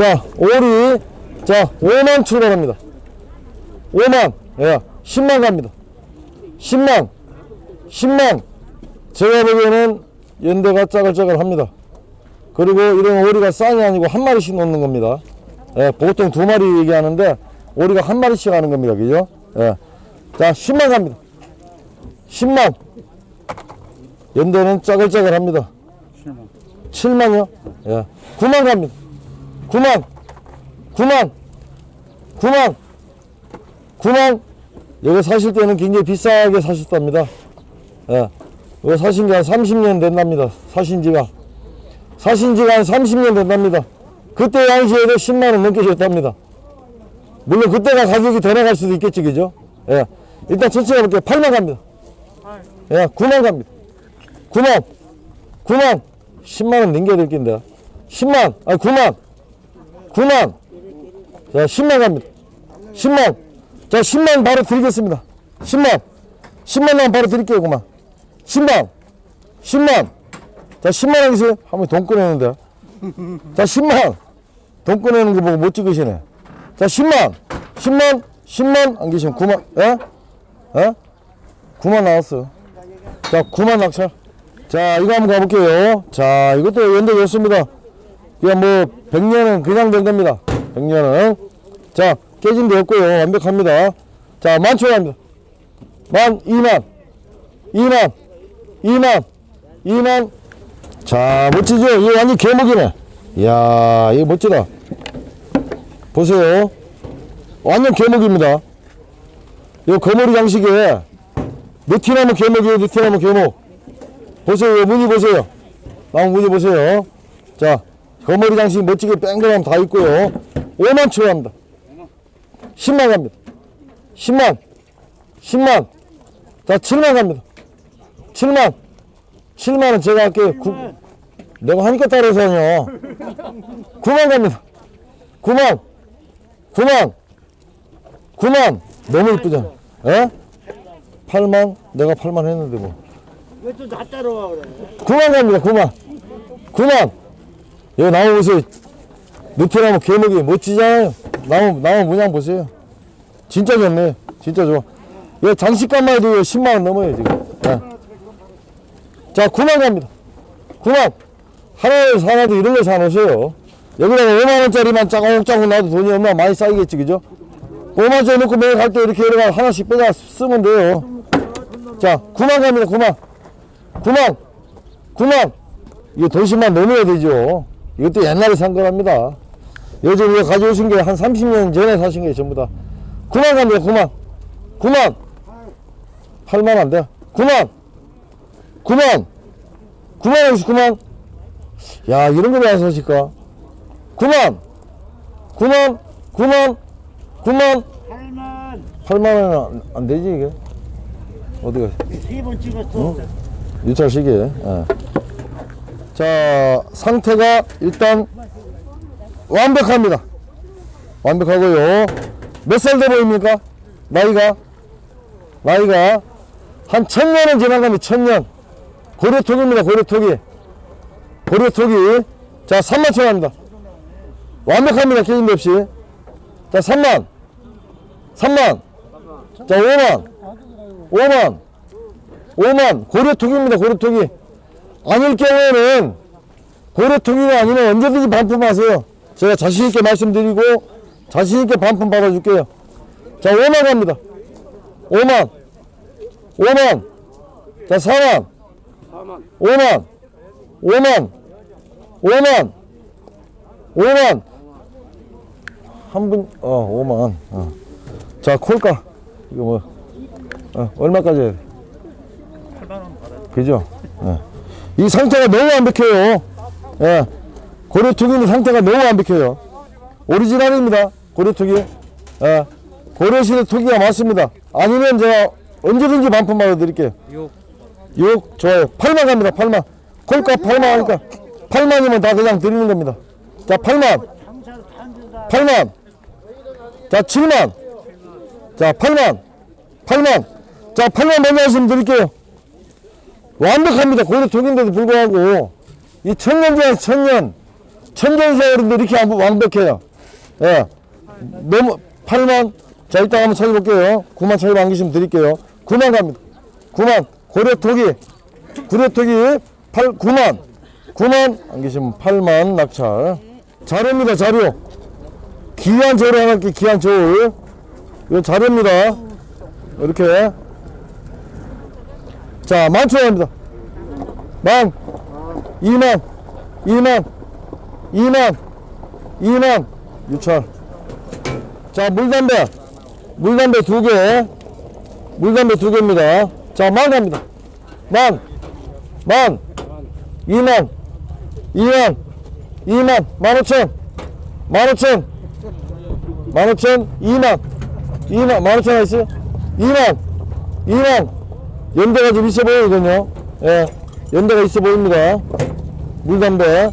자, 오리. 자, 5만 출발합니다. 5만. 예. 10만 갑니다. 10만. 10만. 제가 보기에는 연대가 짜글짜글 합니다. 그리고 이런 오리가 쌍이 아니고 한 마리씩 놓는 겁니다. 예, 보통 두 마리 얘기하는데 오리가 한 마리씩 하는 겁니다. 그죠? 예. 자, 10만 갑니다. 10만. 연대는 짜글짜글 합니다. 7만요? 예. 9만 갑니다. 9만. 9만. 9만. 9만. 여기 사실 때는 굉장히 비싸게 사셨답니다. 예. 이거 사신 지 한 30년 된답니다. 사신 지가. 사신 지가 한 30년 된답니다. 그때 당시에도 10만원 넘게 줬답니다. 물론 그때가 가격이 더 나갈 수도 있겠지, 그죠? 예. 일단 천천히 해볼게요. 8만 갑니다. 예, 9만 갑니다. 9만. 9만. 10만원 넘겨야 될 낀데. 10만. 아니, 9만. 9만. 자, 10만 갑니다. 10만. 자, 10만 바로 드리겠습니다. 10만. 10만 원 바로 드릴게요, 그만. 10만. 10만. 자, 10만 원 계세요. 한번 돈 꺼내는데. 자, 10만. 돈 꺼내는 거 보고 못 찍으시네. 자, 10만. 10만. 10만. 안 계시면 9만. 예? 예? 9만 나왔어. 자, 9만 낙찰. 자, 이거 한번 가볼게요. 자, 이것도 연대 좋습니다. 그냥 뭐, 100년은 그냥 된 겁니다. 100년은. 자, 깨진 데 없고요. 완벽합니다. 자, 만초 갑니다. 만, 2만. 2만. 2만. 2만. 자, 멋지죠? 이거 완전 개목이네. 이야, 이거 멋지다. 보세요. 완전 개목입니다. 이 거머리 장식에 느티나무 개목이에요, 느티나무 개목. 보세요, 요 무늬 보세요. 나무 무늬 보세요. 자, 거머리 장식 멋지게 뺑그랑 다 있고요. 5만 추가합니다. 10만 갑니다. 10만. 10만. 자, 7만 갑니다. 7만. 7만은 제가 할게요. 구, 내가 하니까 따라서 하냐. 9만 갑니다. 9만. 9만. 9만. 너무 이쁘잖아. 에? 8만. 내가 8만 했는데 뭐. 왜 또 나 따라와 그래? 9만 갑니다. 9만. 9만. 여기 나무 보세요. 느티나무 개목이 멋지잖아요. 나무, 나무 문양 보세요. 진짜 좋네. 진짜 좋아. 여기 장식값만 해도 10만원 넘어요, 지금. 예. 자, 9만 갑니다. 9만. 하나에서 하나도 이런 거 사놓으세요. 여기다가 5만원짜리만 짜고짜고 놔도 돈이 얼마나 많이 쌓이겠지, 그죠? 5만원짜리 놓고 매일 갈 때 이렇게 여러 하나씩 빼다 쓰면 돼요. 자, 9만 갑니다, 9만. 9만. 9만. 이거 도시만 넘어야 되죠. 이것도 옛날에 산 거랍니다. 요즘 이거 가져오신 게 한 30년 전에 사신 게 전부 다. 9만 갑니다, 9만. 9만. 8만 안 돼. 9만. 9만. 9만 원씩 9만. 야, 이런 거왜 안 사실까? 9만. 9만. 9만. 9만. 8만 8만 원은 안, 안 되지, 이게. 어디가. 세번 찍었어. 유찰 시계. 예. 자, 상태가 일단 완벽합니다. 완벽하고요. 몇 살 돼 보입니까? 나이가? 나이가 한 천년은 지난 겁니다. 천년. 고려토기입니다. 고려토기. 고려토기. 자, 3만 천 합니다. 완벽합니다. 깨짐 없이. 자, 3만. 3만. 자, 5만. 5만. 5만 고려통입니다 고려통이 아닐 경우에는 고려통이가 아니면 언제든지 반품하세요. 제가 자신있게 말씀드리고 자신있게 반품 받아줄게요. 자 5만 갑니다. 5만. 5만. 자 4만. 5만. 5만. 5만. 5만. 한 분 어 5만. 어. 자 콜까? 이거 뭐 어, 얼마까지 해야 돼? 그죠? 예. 이 상태가 너무 완벽해요. 예. 고려투기는 상태가 너무 완벽해요. 오리지널입니다. 고려투기. 예. 고려시대 투기가 맞습니다. 아니면 제가 언제든지 반품 받아드릴게요. 6. 6, 좋아요. 8만 갑니다. 8만. 콜값 8만 하니까 8만이면 다 그냥 드리는 겁니다. 자, 8만. 8만. 자, 7만. 자, 8만. 8만. 자, 8만 먼저 말씀드릴게요. 완벽합니다. 고려 독인데도 불구하고 이 천년 지난 천년 천전세월인데 이렇게 안 완벽해요. 예. 너무 8만 자 일단 한번 찾아볼게요. 9만 찾아 안기시면 드릴게요. 9만 갑니다. 9만 고려 토기 고려 토기 8 9만 9만 안기시면 8만 낙찰 자료입니다 자료 귀한 저울 하나 귀한 저울 이거 자료입니다 이렇게 자 만초합니다. 만 2만 2만 2만 2만. 유찰 자 물담배. 물담배 두 개. 물담배 두 개입니다. 자 만 갑니다. 만 만, 2만, 2만, 2만, 15,000, 15,000, 15,000, 2만, 2만, 15,000 있어요? 2만, 2만, 연대가 좀 있어 보이거든요. 예, 연대가 있어 보입니다. 물담배.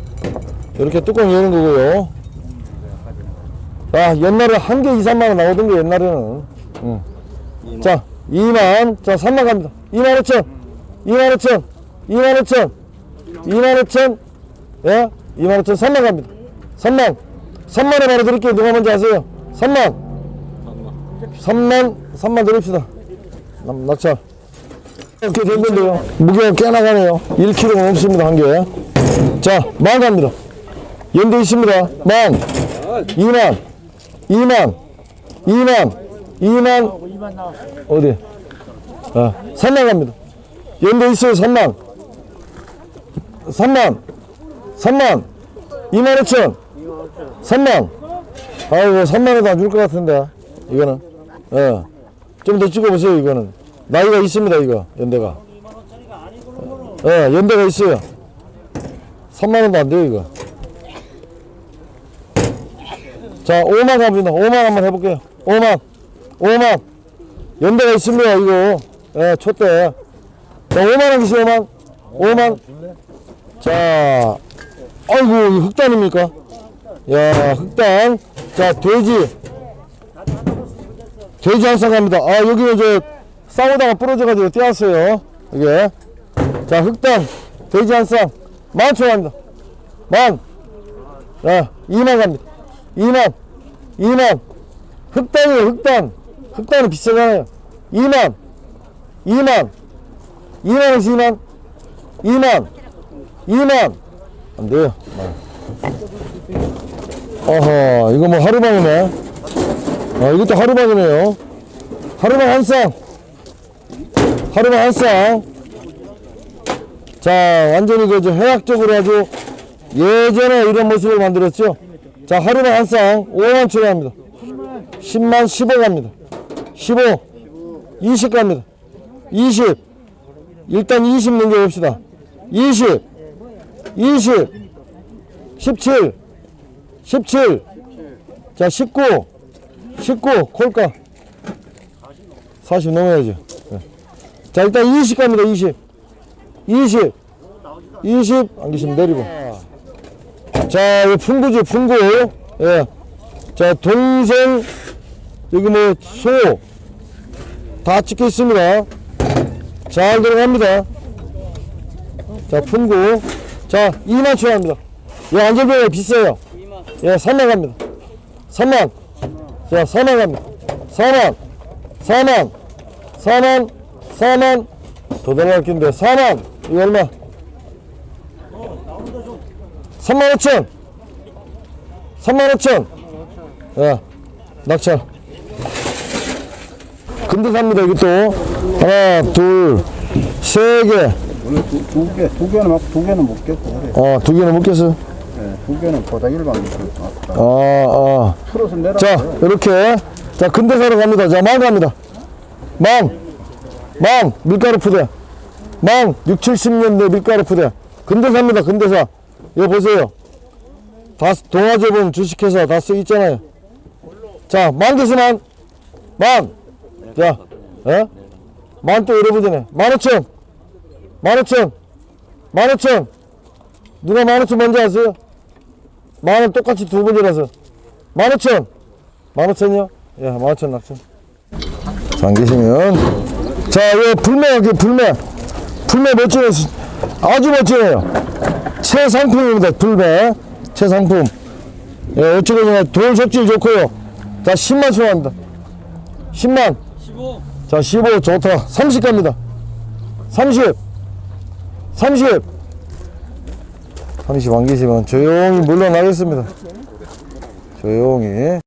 이렇게 뚜껑 여는 거고요. 아, 옛날에 한 개 2, 3만원 나오던 게 옛날에는. 응. 자, 2만, 자, 3만 갑니다. 2만 5천, 2만 5천, 2만 5천, 2만 5천, 예? 2만 5천, 3만 갑니다. 3만, 3만에 바로 드릴게요. 누가 먼저 하세요? 3만, 3만, 3만 드립시다. 남- 낙찰. 이렇게 된 건데요. 무게가 꽤 나가네요. 1kg 넘습니다, 한 개. 자, 만 갑니다. 연대 있습니다. 만, 2만, 2만, 2만, 2만, 2만 나왔어. 어디? 아, 3만 갑니다. 연대 있어요, 3만. 3만. 3만. 2만 5천. 3만. 아이고, 3만에도 안 줄 것 같은데. 이거는. 예. 좀 더 찍어보세요, 이거는. 나이가 있습니다, 이거. 연대가. 예, 연대가 있어요. 3만원도 안 돼요, 이거. 자, 5만 갑니다. 5만 한번 해볼게요. 5만. 5만. 연대가 있습니다, 이거. 예, 촛대. 자, 5만원 주세요, 5만. 5만. 자, 아이고, 이 흑단입니까? 야, 흑단. 자, 돼지. 돼지 한쌍 갑니다. 아, 여기는 저, 싸우다가 부러져가지고 떼었어요. 이게. 자, 흑단. 돼지 한 쌍. 만천 갑니다. 만. 자, 2만 갑니다. 2만. 2만. 흑단이에요, 흑단. 흑단은 비싸잖아요. 2만. 2만. 2만에서 2만. 2만. 2만. 안 돼요. 어허, 이거 뭐 하루방이네. 아, 이것도 하루방이네요. 하루방 한 쌍. 하루방 한 쌍. 자, 완전히 그, 저 해학적으로 아주 예전에 이런 모습을 만들었죠. 자, 하루방 한 쌍. 5만 출연합니다. 10만 15 갑니다. 15, 20 갑니다. 20, 일단 20 넘겨봅시다. 20, 20, 17, 17, 자, 19, 19, 콜까? 40 넘어야죠. 네. 자, 일단 20 갑니다, 20. 20, 20, 안 계시면 내리고. 자, 이 풍구죠, 풍구. 예. 자, 동생, 여기 뭐, 소, 다 찍혀 있습니다. 잘 들어갑니다. 자, 풍구. 자, 2만 추가합니다. 예, 안전병이 비싸요. 예, 3만 갑니다. 3만. 자, 4만 갑니다. 4만. 4만. 4만. 4만. 더 들어갈 긴데, 4만. 이거 얼마? 3만 5천. 3만 5천. 예, 낙찰. 근데 삽니다, 이게 또. 하나, 둘, 세 개. 원래 두, 두 개, 두 개는 막, 두 개는 못 겠고 그래. 어, 두 개는 먹겠어. 예, 두 개는 보다 일반 아, 아. 풀어서 내라. 자, 이렇게. 자, 근대 사러 갑니다. 자, 만 갑니다. 만. 만. 밀가루 푸대. 만. 6, 70년대 밀가루 푸대. 근대사입니다. 근대사. 이거 보세요. 다, 동아제본 주식회사 다써 있잖아요. 자, 만 개수만. 만. 자, 예? 만또 여러분이네. 만 오천. 만 오천. 만 오천. 누가 만 오천 먼저 하세요? 만원 똑같이 두 번이라서. 만 오천. 만 오천이요? 예, 만 오천 낙천. 안 계시면. 자, 이 불매, 여기 불매. 불매 멋지네. 아주 멋지네요. 최상품입니다, 불매. 최상품. 예, 어찌거나 돌 적질 좋고요. 자, 10만 추가합니다. 10만. 15. 자, 15 좋다. 30 갑니다. 30. 30. 30 안 계시면 조용히 물러나겠습니다. 조용히.